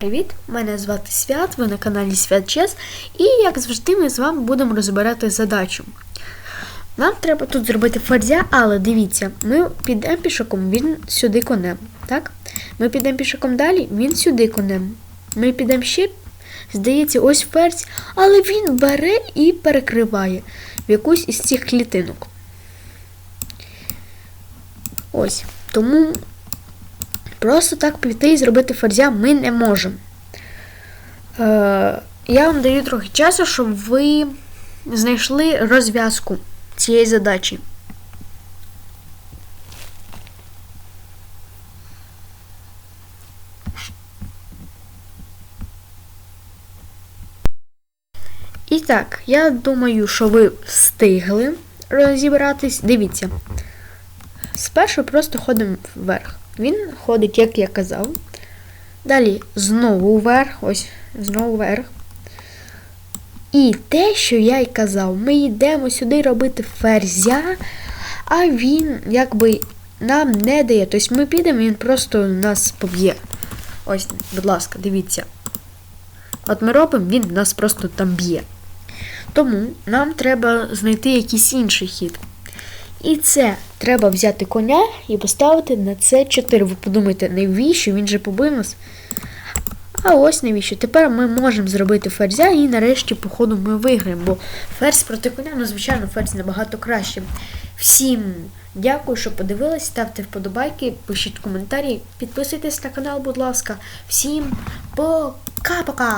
Привіт! Мене звати Свят, ви на каналі Свят Чес, і як завжди ми з вами будемо розбирати задачу. Нам треба тут зробити ферзя, але дивіться, ми підемо пішаком, він сюди конем. Так? Ми підемо пішаком далі, він сюди конем. Ми підемо ще, здається, ось ферзь, але він бере і перекриває в якусь із цих клітинок. Ось. Тому Просто так піти і зробити ферзя ми не можемо. Е, я вам даю трохи часу, щоб ви знайшли розв'язку цієї задачі. І так, я думаю, що ви встигли розібратись. Дивіться. Спершу просто ходимо вверх. Він ходить, як я казав. Далі знову вверх, ось, знову вверх. І те, що я й казав, ми йдемо сюди робити ферзя, а він якби нам не дає. Тобто ми підемо, він просто нас поб'є. Ось, будь ласка, дивіться. От ми робимо, він нас просто там б'є. Тому нам треба знайти якийсь інший хід. І це треба взяти коня і поставити на це 4. Ви подумайте, навіщо? Він же побив нас. А ось навіщо. Тепер ми можемо зробити ферзя і нарешті, походу, ми виграємо. Бо ферзь проти коня, ну, звичайно, ферзь набагато краще. Всім дякую, що подивились. Ставте вподобайки, пишіть коментарі, підписуйтесь на канал, будь ласка. Всім пока-пока!